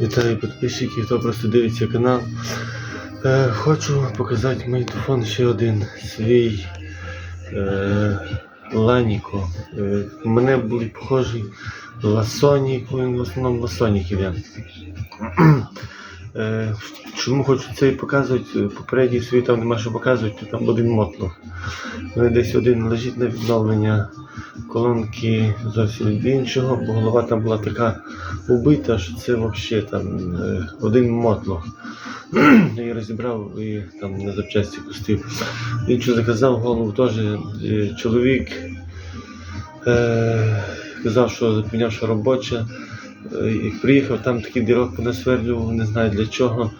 Вітаю підписчиків, хто просто дивиться канал. Е, хочу показати мейтофон ще один свій е, Ланіко. Е, мене були похожі Ласонік, він в основному Ласонік іде. Е, чому хочу цей показувати? Е, Попередній свій там нема що показувати, то там один мотлох. У мене десь один лежить на відновлення колонки зовсім від іншого, бо голова там була така убита, що це взагалі там е, один мотлох. Я її розібрав і там на запчасті пустив. Іншу заказав голову теж е, чоловік. Е, казав, що запевняв, що робоча. Е, Як приїхав, там такий дірок понасверлював, не знаю для чого.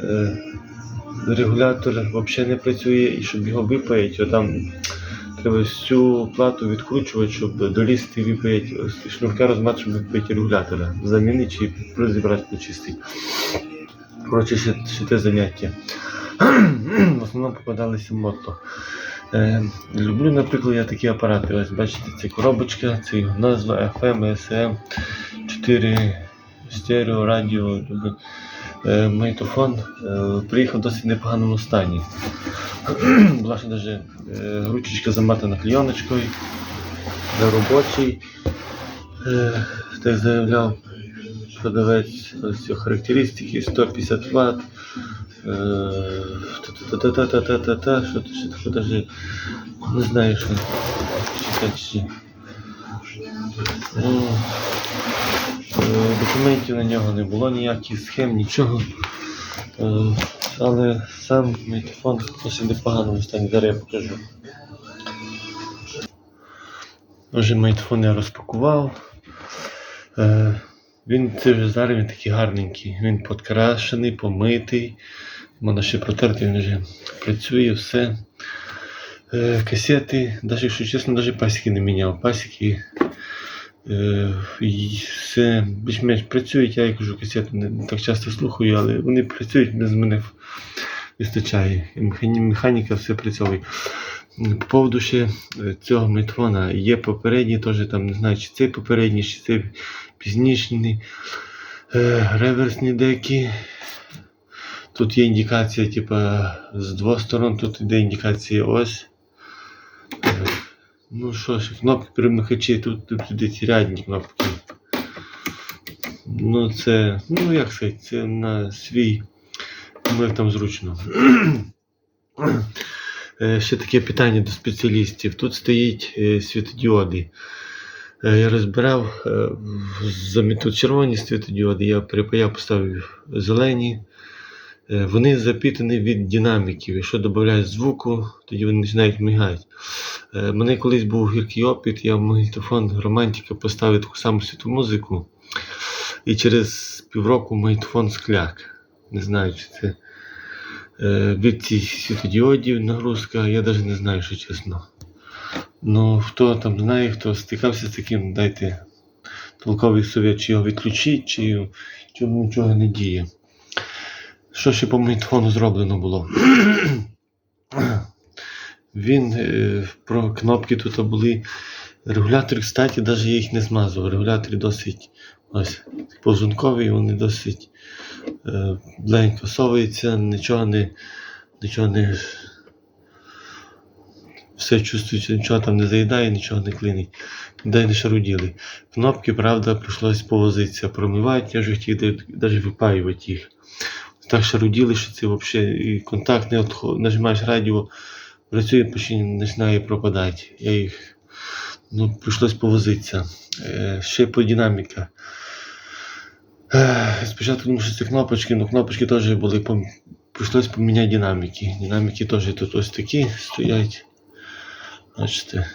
Е, Регулятор взагалі не працює, і щоб його випаяти, то там треба всю плату відкручувати, щоб долізти і випаяти шнурка розмат, щоб випаяти регулятора. Замінити чи розібрати почистити. Коротше, ще, ще те заняття. В основному попадалися мото. Е, люблю, наприклад, я такі апарати. Ось бачите, це коробочка, це назва FM, SM, 4 стерео, радіо. Е, Мейтофон е, приїхав в досить непоганому стані. Була ще навіть ручечка заматана клейоночкою, де робочий. Е, так заявляв продавець характеристики 150 Вт. Та-та-та-та-та-та-та, що то ще таке даже не знаю, що читати. Е, Документів на нього не було ніяких схем, нічого. Е, Але сам мікрофон досить непоганому стані. Зараз я покажу. Вже мейтфон я розпакував. Е, Він зараз він такий гарненький. Він подкрашений, помитий. Можна ще протерти, він вже працює, все. Касети, навіть якщо чесно, навіть пасіки не міняв. Пасіки все більш-менш працюють. Я кажу, касети не, так часто слухаю, але вони працюють, без мене вистачає. Механіка все працьовує. По поводу ще е, цього мейтфона є попередній, теж там не знаю, чи цей попередній, чи цей пізнішній. Е, реверсні деки. Тут є індикація, типа, з двох сторон, тут іде індикація ось. Ну що ж, кнопки перемикачі, тут, тут ідуть рядні кнопки. Ну це, ну як сказати, це на свій, ну там зручно. Е, Ще таке питання до спеціалістів. Тут стоїть е, світодіоди. Е, Я розбирав тут червоні світодіоди, я перепаяв, поставив зелені. Е, Вони запітані від динаміків. Якщо додають звуку, тоді вони починають мігати. Е, мене колись був гіркий опит, я в магнітофон романтика поставив таку саму світу музику. І через півроку магнітофон скляк. Не знаю, чи це е, від цих світодіодів нагрузка, я навіть не знаю, що чесно. Ну, хто там знає, хто стикався з таким, дайте толковий совет, чи його відключити, чи чому нічого не діє. Що ще по магнітофону зроблено було? Він е, про кнопки тут були. Регулятори, кстати, навіть я їх не змазував. Регулятори досить ось позункові, вони досить е, легенько совуються, нічого не, нічого не. Все чувствується, нічого там не заїдає, нічого не клинить. Дай не шаруділи. Кнопки, правда, прийшлось повозитися, промивати, я ж хотів навіть випаювати їх. Так шаруділи, що це взагалі і контакт не відходить. Нажимаєш радіо, працює, починає починає пропадати. Я їх ну, прийшлось повозитися. Е, ще по динаміка. Е, спочатку думав, що це кнопочки, але кнопочки теж були. пом- Прийшлось поміняти динаміки. Динаміки теж тут ось такі стоять. Бачите.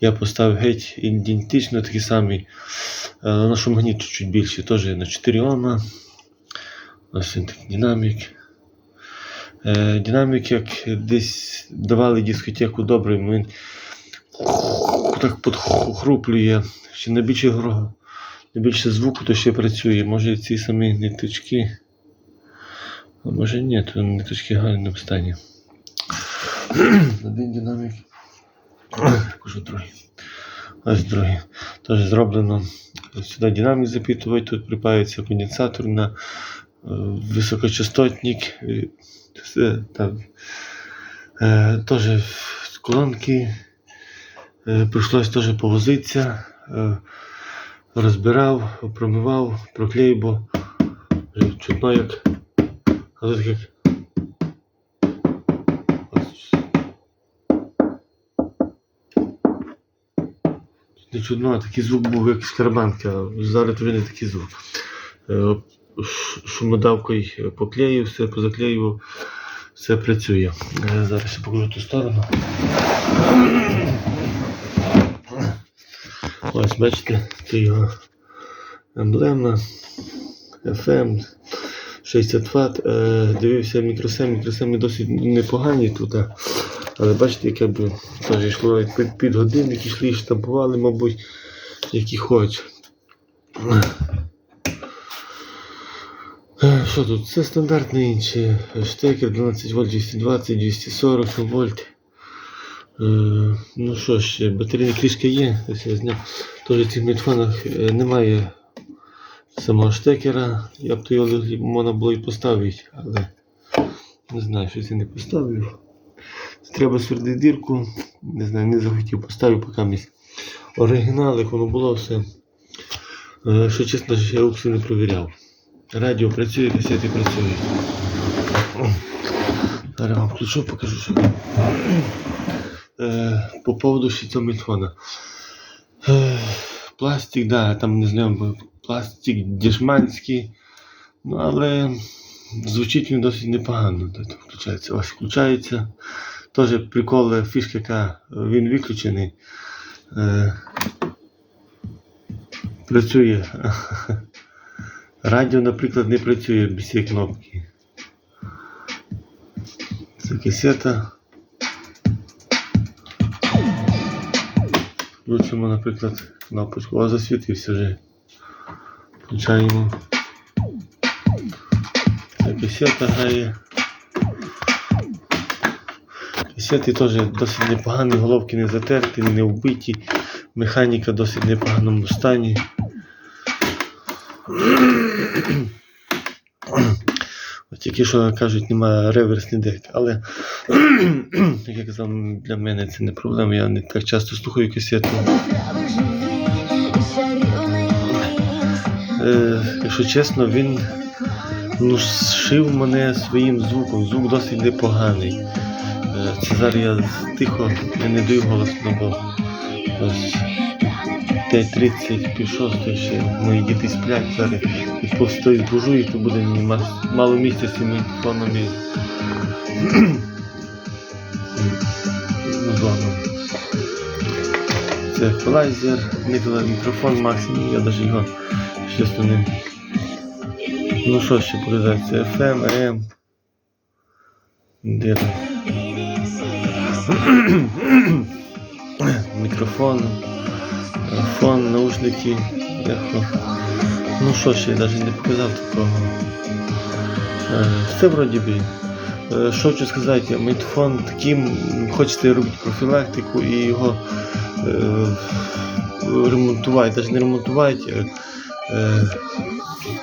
Я поставив геть ідентично такі самі. Але на магніт чуть більший, теж на 4 Ома. Ось динамік. Е, динамік, як десь давали дискотеку добрий, він так підхруплює. Ще не більше, гро- не звуку, то ще працює. Може ці самі ниточки. А може ні, то ниточки в гарному стані. Один динамік. Покажу другий. Ось другий. Теж зроблено сюди динамік запитувати, тут припаюється конденсатор на високочастотник. е, там. Е, теж колонки. Е, прийшлось теж повозитися. Е, розбирав, промивав, проклеїв, бо чутно як. А тут як. Не чудно, такий звук був як скарбанка. Зараз вже не такий звук. Шумодавкою поклеїв, все позаклеював, все працює. Е, Зараз я покажу ту сторону. Ось бачите, це його емблема FM 60 Вт. Дивився мікросем, мікросеми досить непогані тут. Але бачите, яке б теж йшло під, під годинник, йшли, штампували, мабуть, які хоч. Е, Що тут? Це стандартний інший штекер 12 вольт 220, 240 вольт. Е, ну що ж, батарейна кришка є, ось я зняв. Тож в цих мітфонах е, немає самого штекера. Я б то його можна було і поставити, але не знаю, щось я не поставив. Треба свердити дірку. Не знаю, не захотів поставив, поки місць. Оригінал, як воно було все. Що чесно, я рукси не провіряв. Радіо працює, касети працюють. Зараз вам включу, покажу, що. Е, по поводу мітфона. Е, пластик, да, там не знаю, пластик дешманський. Ну, але звучить він досить непогано. Тут включається. Ось включається. Теж прикол, е, фішка, яка він виключений. Працює. Радіо, наприклад, не працює без цієї кнопки. Це касета. Включимо, наприклад, кнопочку. О, засвітився вже. Включаємо. Це касета грає. Касети теж досить непогані, головки не затерті, не вбиті. Механіка досить непоганому стані. Тільки що кажуть, немає реверсний дек, але як я казав, для мене це не проблема. Я не так часто слухаю касету. Е, якщо чесно, він ну, зшив мене своїм звуком. Звук досить непоганий. Е, це зараз я тихо, я не даю голосно, бо ось 5.30, пів шостої ще мої діти сплять зараз. І повстою збужу їх, то буде мені мало місця з цими фонами. Зону. Це еквалайзер, мікро- мікрофон максимум, я навіть його чесно не. Ну що ще показати? Це FM, AM. Де? Мікрофон, фон, наушники, ехо. Ну що ще, я навіть не показав такого. Е, Все вроді би. Е, Що хочу сказати, митфон таким, хочете робити профілактику і його е, ремонтувати, навіть не ремонтувати,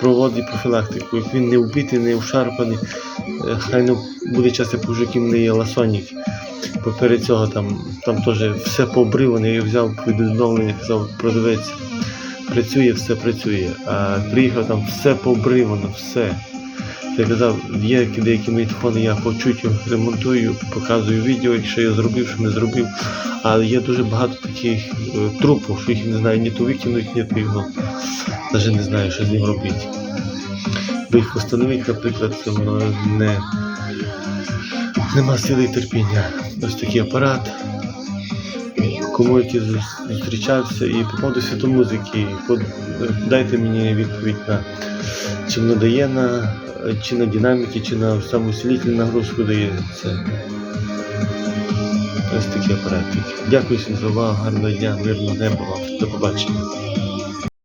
проводити профілактику. Як він не вбитий, не вшарпаний, е, хай не буде часто по яким не ласонік. Поперед цього там, там теж все пообриване, я взяв відновлення, казав продавець. Працює, все працює. А приїхав там все пообривано, все. Я казав, є деякі мікрофони, я по чуттю ремонтую, показую відео, якщо я зробив, що не зробив. Але є дуже багато таких е, трупів, що їх не знаю, ні то викинуть, ні то його. Навіть не знаю, що з ним робити. Бо їх встановити, наприклад, це воно не, нема сили і терпіння. Ось такий апарат. Кому який зустрічався і по поводу світомузики, под- дайте мені відповідь на чи воно дає на чи на динаміки, чи на самоусилитель нагрузку дає це. Ось такі апаратики. Дякую всім за увагу, гарного дня, мирного неба вам. До побачення.